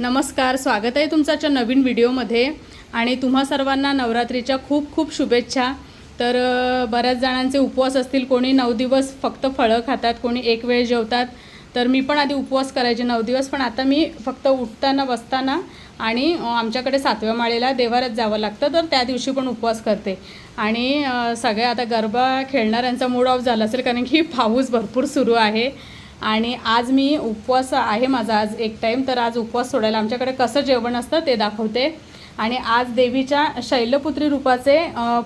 नमस्कार स्वागत आहे तुमच्याच्या नवीन व्हिडिओमध्ये. आणि तुम्हा सर्वांना नवरात्रीच्या खूप खूप शुभेच्छा. तर बऱ्याच जणांचे उपवास असतील कोणी नऊ दिवस फक्त फळं खातात कोणी एक वेळ जेवतात. तर मी पण आधी उपवास करायचे नऊ दिवस पण आता मी फक्त उठताना बसताना आणि आमच्याकडे सातव्या माळेला देवारात जावं लागतं तर त्या दिवशी पण उपवास करते. आणि सगळ्या आता गरबा खेळणाऱ्यांचा मूड ऑफ झाला असेल कारण की पाऊस भरपूर सुरू आहे. आणि आज मी उपवास आहे माझा. आज एक टाईम तर आज उपवास सोडायला आमच्याकडे कसं जेवण असतं ते दाखवते. आणि आज देवीच्या शैलपुत्री रूपाचे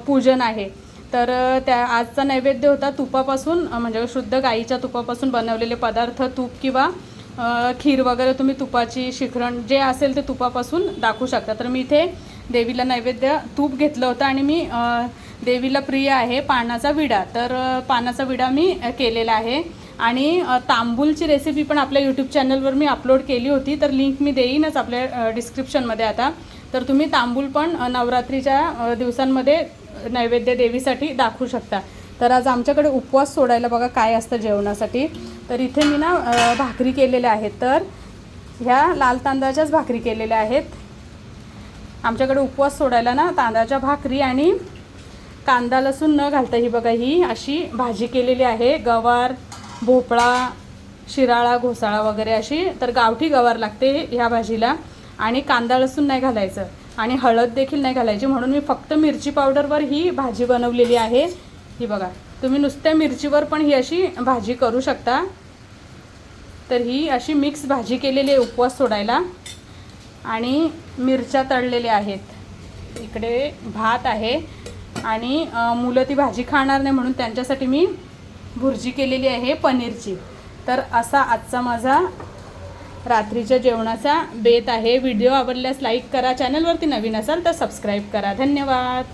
पूजन आहे. तर त्या आजचा नैवेद्य होता तुपापासून म्हणजे शुद्ध गाईच्या तुपापासून बनवलेले पदार्थ तूप किंवा खीर वगैरे तुम्ही तुपाची शिखरण जे असेल ते तुपापासून दाखवू शकता. तर मी इथे देवीला नैवेद्य तूप घेतलं होतं आणि मी देवीला प्रिय आहे पानाचा विडा. तर पानाचा विडा मी केलेला आहे. आणि तांबूलची रेसिपी पण आपल्या यूट्यूब चॅनलवर मी अपलोड केली होती तर लिंक मी देईनच आपल्या डिस्क्रिप्शनमध्ये आता. तर तुम्ही तांबूल पण नवरात्रीच्या दिवसांमध्ये नैवेद्य देवीसाठी दाखवू शकता. तर आज आमच्याकडे उपवास सोडायला बघा काय असतं जेवणासाठी. तर इथे मी ना भाकरी केलेल्या आहेत. तर ह्या लाल तांदळाच्याच भाकरी केलेल्या आहेत. आमच्याकडे उपवास सोडायला ना तांदळाच्या भाकरी आणि कांदा लसूण न घालता ही बघा ही अशी भाजी केलेली आहे. गवार भोपळा शिराळा घोसाळा वगैरे अशी तर गावठी गवार लागते ह्या भाजीला. आणि कांदा लसूण नाही घालायचं आणि हळद देखील नाही घालायची. म्हणून मी फक्त मिरची पावडरवर ही भाजी बनवलेली आहे. ही बघा तुम्ही नुसत्या मिरचीवर पण ही अशी भाजी करू शकता. तर ही अशी मिक्स भाजी केलेली आहे उपवास सोडायला. आणि मिरच्या तळलेल्या आहेत. इकडे भात आहे. आणि मुलं ती भाजी खाणार नाही म्हणून त्यांच्यासाठी मी भुर्जी केलेली आहे पनीरची. तर असा आजचा माझा रात्रीच्या जेवणाचा बेत आहे. व्हिडिओ आवडल्यास लाईक करा. चॅनलवरती नवीन असाल तर सबस्क्राईब करा. धन्यवाद.